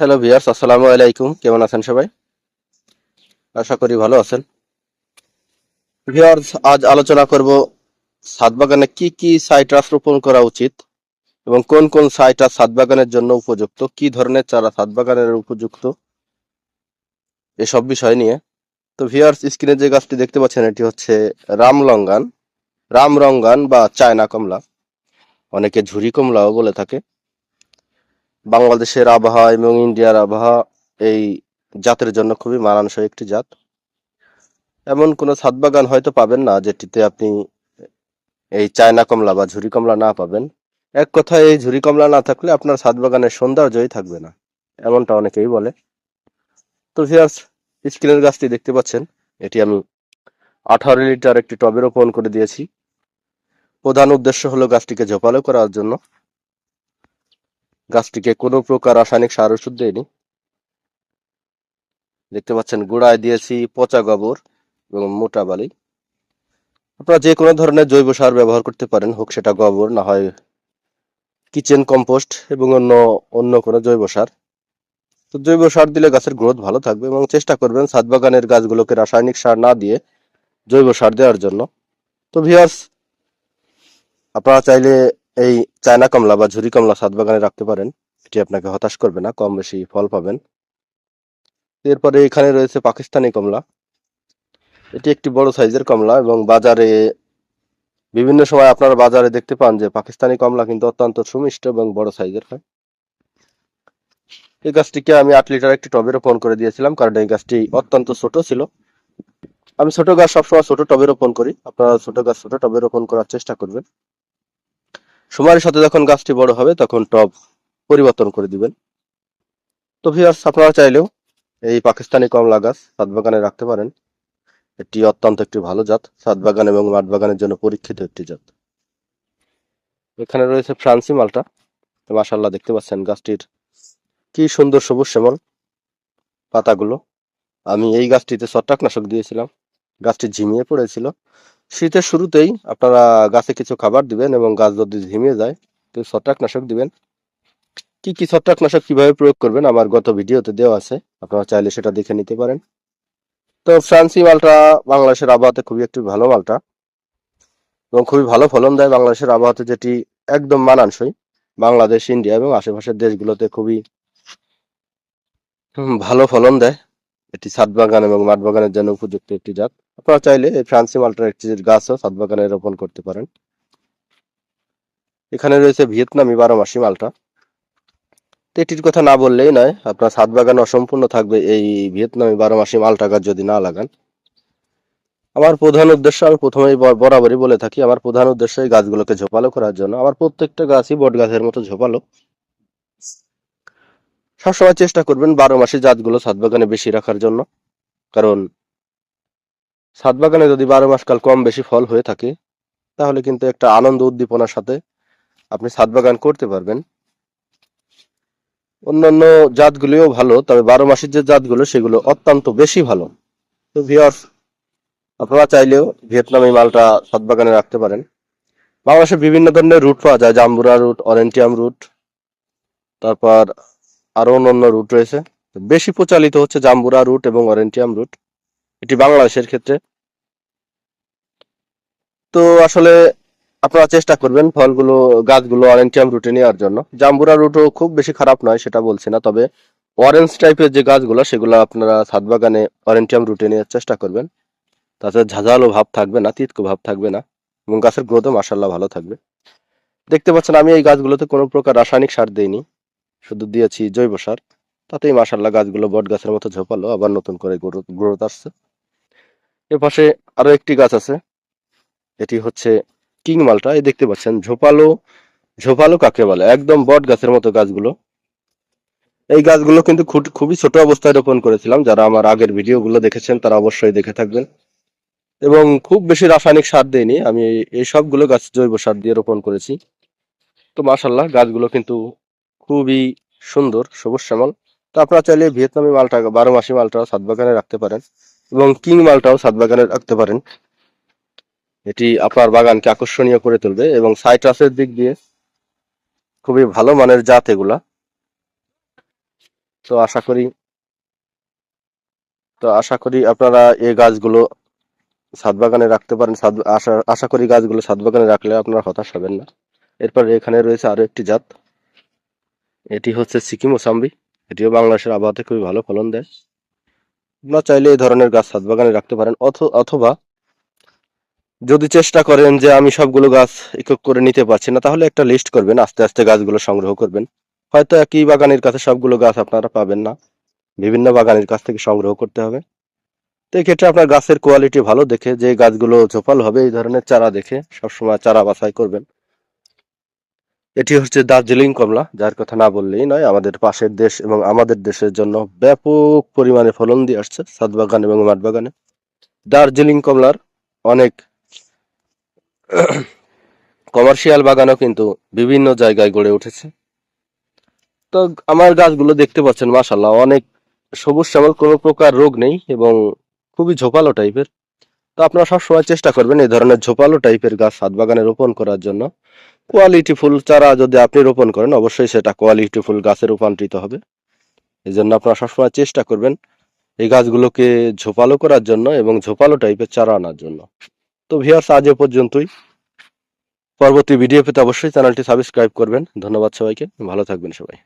Hello viewers আসসালামু আলাইকুম। কেমন আছেন সবাই? আশা করি ভালো আছেন। ভিয়ার্স আজ আলোচনা করব ছাদ বাগানে কি কি সাইট্রাস রোপণ করা উচিত এবং কোন কোন সাইট্রাস ছাদ বাগানের জন্য উপযুক্ত, কি ধরনের চারা ছাদ বাগানের উপযুক্ত, এসব বিষয় নিয়ে। তো ভিয়ার্স স্ক্রিনে যে গাছটি দেখতে পাচ্ছেন, এটি হচ্ছে রামলঙ্গান। রামরঙ্গান বা চায়না কমলা। অনেকে ঝুরি কমলাও বলে থাকে। বাংলাদেশের আবহাওয়া এবং ইন্ডিয়ার আবহাওয়া এই জাতের জন্য খুবই মানানসই একটি জাত। এমন কোনো ছাদ বাগান হয়তো পাবেন না, যেটিতে আপনি এই চায়না কমলা বা ঝুরি কমলা না পাবেন। এক কথায় এই ঝুরি কমলা না থাকলে আপনার ছাদ বাগানের সৌন্দর্যই থাকবে না, এমনটা অনেকেই বলে। তো ভিয়ার্স স্ক্রিনের গাছটি দেখতে পাচ্ছেন, এটি আমি আঠারো লিটার একটি টবে রোপণ করে দিয়েছি। প্রধান উদ্দেশ্য হলো গাছটিকে ঝোপালো করার জন্য। গাছটিকে কোনো প্রকার রাসায়নিক সার ওষুধ দেয়নি। দেখতে পাচ্ছেন গুড়ায় দিয়েছি পচা গোবর এবং মোটা বালি। আপনারা যে কোনো ধরনের জৈব সার ব্যবহার করতে পারেন, হোক সেটা গোবর, না হয় কিচেন কম্পোস্ট এবং অন্য অন্য কোনো জৈব সার। তো জৈব সার দিলে গাছের গ্রোথ ভালো থাকবে এবং চেষ্টা করবেন ছাদ বাগানের গাছগুলোকে রাসায়নিক সার না দিয়ে জৈব সার দেওয়ার জন্য। তো ভিয়ার্স আপনারা চাইলে এই চায়না কমলা বা ঝুরি কমলা ছাদ বাগানে রাখতে পারেন। এটি আপনাকে হতাশ করবে না, কম বেশি ফল পাবেন। এরপরে এখানে রয়েছে পাকিস্তানি কমলা। এটি একটি বড় সাইজের কমলা এবং বাজারে বিভিন্ন সময় আপনারা বাজারে দেখতে পান যে পাকিস্তানি কমলা কিন্তু অত্যন্ত সুমিষ্ট এবং বড় সাইজের হয়। এই গাছটিকে আমি আট লিটার একটি টবে রোপণ করে দিয়েছিলাম কারণ এই গাছটি অত্যন্ত ছোট ছিল। আমি ছোট গাছ সবসময় ছোট টবে রোপণ করি। আপনারা ছোট গাছ ছোট টবে রোপণ করার চেষ্টা করবেন। সময়ের সাথে যখন গাছটি বড় হবে, তখন টব পরিবর্তন করে দিবেন। তো ভিউয়ার্স আপনারা চাইলেও এই পাকিস্তানি কমলা গাছ ছাদ বাগানে রাখতে পারেন। এটি অত্যন্ত একটি ভালো জাত ছাদ বাগান এবং মাঠ বাগানের জন্য পরীক্ষিত একটি জাত। এখানে রয়েছে ফ্রান্সি মালটা। মাসাল্লাহ দেখতে পাচ্ছেন গাছটির কি সুন্দর সবুজ শ্যামল পাতাগুলো। আমি এই গাছটিতে ছত্রাকনাশক দিয়েছিলাম। গাছটি ঝিমিয়ে পড়েছিল। শীতের শুরুতেই আপনারা গাছে কিছু খাবার দিবেন এবং গাছ যদি ঝিমিয়ে যায়, তো ছত্রাকনাশক দিবেন। কি কি ছত্রাকনাশক কীভাবে প্রয়োগ করবেন আমার গত ভিডিওতে দেওয়া আছে, আপনারা চাইলে সেটা দেখে নিতে পারেন। তো ফ্রান্সি মালটা বাংলাদেশের আবহাওয়াতে খুবই একটি ভালো মালটা এবং খুবই ভালো ফলন দেয় বাংলাদেশের আবহাওয়াতে, যেটি একদম মানানসই বাংলাদেশ, ইন্ডিয়া এবং আশেপাশের দেশগুলোতে খুবই ভালো ফলন দেয়। এটি ছাদ বাগান এবং মাঠ বাগানের জন্য উপযুক্ত একটি জাত। আপনারা চাইলে এই ফ্রান্সি মালটার একটি গাছও ছাদ বাগানে রোপণ করতে পারেন। এখানে রয়েছে ভিয়েতনামি বারো মাসি মালটা। তো এটির কথা না বললেই নয়, আপনার ছাদ বাগান অসম্পূর্ণ থাকবে এই ভিয়েতনামি বারো মাসি মালটা গাছ যদি না লাগান। আমার প্রধান উদ্দেশ্য, আমি প্রথমেই বরাবরই বলে থাকি, আমার প্রধান উদ্দেশ্য এই গাছগুলোকে ঝোপালো করার জন্য। আমার প্রত্যেকটা গাছই বট গাছের মতো ঝোপালো। সবসময় চেষ্টা করবেন বারো মাসি জাতগুলো ছাদ বাগানে বেশি রাখার জন্য। কারণ ছাদ বাগানে যদি বারো মাস কাল কম বেশি ফল হয়ে থাকে, তাহলে কিন্তু একটা আনন্দ উদ্দীপনার সাথে আপনি ছাদ বাগান করতে পারবেন। অন্যান্য জাতগুলিও ভালো, তবে বারো মাসের যে জাতগুলো, সেগুলো অত্যন্ত বেশি ভালো। তো ভিওর আপনারা চাইলেও ভিয়েতনামি মালটা ছাদ বাগানে রাখতে পারেন। বাংলাদেশে বিভিন্ন ধরনের রুট পাওয়া যায়, জাম্বুরা রুট অরেন্টিয়াম রুট তারপর আরও অন্যান্য রুট রয়েছে। বেশি প্রচালিত হচ্ছে জাম্বুরা রুট এবং অরেন্টিয়াম রুট এটি বাংলাদেশের ক্ষেত্রে। তো আসলে আপনারা চেষ্টা করবেন ফলগুলো, গাছগুলো অরেঞ্জিয়াম রুটে নেওয়ার জন্য। জাম্বুরা রুটও খুব বেশি খারাপ নয়, সেটা বলছি না। তবে অরেঞ্জ টাইপের যে গাছগুলো, সেগুলো আপনারা ছাদ বাগানে অরেঞ্জিয়াম রুটে নেওয়ার চেষ্টা করবেন। তাতে ঝাঁঝালো ভাব থাকবে না, তিতকো ভাব থাকবে না এবং গাছের গ্রোথও মাসাল্লাহ ভালো থাকবে। দেখতে পাচ্ছেন, আমি এই গাছগুলোতে কোনো প্রকার রাসায়নিক সার দেইনি। শুধু দিয়েছি জৈব সার। তাতেই মাসাল্লাহ গাছগুলো বট গাছের মতো ঝোপালো, আবার নতুন করে গ্রোথ আসছে। এ পাশে আরও একটি গাছ আছে, এটি হচ্ছে কিং মালটা। এই দেখতে পাচ্ছেন, ঝোপালো ঝোপালো কাকে বলে? একদম বট গাছের মতো গাছগুলো। এই গাছগুলো কিন্তু খুব- খুবই ছোট অবস্থায় রোপণ করেছিলাম। যারা আমার আগের ভিডিওগুলো দেখেছেন, তারা অবশ্যই দেখে থাকবেন। এবং খুব বেশি রাসায়নিক সার দেইনি। আমি এই সবগুলো গাছ জৈব সার দিয়ে রোপণ করেছি। তো মাশাল্লাহ গাছগুলো কিন্তু খুবই সুন্দর, সবুজ শ্যামল। তো আপনারা চাইলে ভিয়েতনামি মালটা বারো মাসি মালটাও ছাদ বাগানে রাখতে পারেন এবং কিং মালটাও ছাদ বাগানে রাখতে পারেন। এটি আপনার বাগানকে আকর্ষণীয় করে তুলবে এবং সাইট্রাসের দিক দিয়ে খুবই ভালো মানের জাত এগুলা। তো আশা করি, তো আশা করি আপনারা এই গাছগুলো ছাদ বাগানে রাখতে পারেন। আশা আশা করি গাছগুলো ছাদ বাগানে রাখলে আপনারা হতাশ হবেন না। এরপর এখানে রয়েছে আরও একটি জাত। এটি হচ্ছে সিকিম ওসাম্বি এটিও বাংলাদেশের আবহাওয়াতে খুবই ভালো ফলন দেয়। আপনারা চাইলে এই ধরনের গাছ ছাদ বাগানে রাখতে পারেন, অথ- অথবা যদি চেষ্টা করেন যে আমি সবগুলো গাছ একক করে নিতে পারছি না, তাহলে একটা লিস্ট করবেন, আস্তে আস্তে গাছগুলো সংগ্রহ করবেন। হয়তো একই বাগানের কাছে সবগুলো গাছ আপনারা পাবেন না, বিভিন্ন বাগানের কাছ থেকে সংগ্রহ করতে হবে। তো এক্ষেত্রে আপনার গাছের কোয়ালিটি ভালো দেখে, যে গাছগুলো ঝোপাল হবে, এই ধরনের চারা দেখে সবসময় চারা বাছাই করবেন। এটি হচ্ছে দার্জিলিং কমলা, যার কথা না বললেই নয়, আমাদের পাশের দেশ এবং আমাদের দেশের জন্য ব্যাপক পরিমাণে ফলন দিয়ে আসছে ছাদ বাগান এবং মাঠ বাগানে। দার্জিলিং কমলার অনেক কমার্শিয়াল বাগানও কিন্তু বিভিন্ন জায়গায় গড়ে উঠেছে। তো আমার গাছগুলো দেখতে পাচ্ছেন মাশাল্লাহ অনেক সবুজ শ্যামল, কোনো প্রকার রোগ নেই এবং খুবই ঝোপালো টাইপের। তো আপনারা সবসময় চেষ্টা করবেন এই ধরনের ঝোপালো টাইপের গাছ ছাদ বাগানে রোপণ করার জন্য। কোয়ালিটি ফুল চারা যদি আপনি রোপণ করেন, অবশ্যই সেটা কোয়ালিটি ফুল গাছে রূপান্তরিত হবে। এই জন্য আপনারা সবসময় চেষ্টা করবেন এই গাছগুলোকে ঝোপালো করার জন্য এবং ঝোপালো টাইপের চারা আনার জন্য। তো ভিয়ার্স আজ এ পর্যন্তই। পরবর্তী ভিডিও পেতে অবশ্যই চ্যানেলটি সাবস্ক্রাইব করবেন। ধন্যবাদ সবাইকে। ভালো থাকবেন সবাই।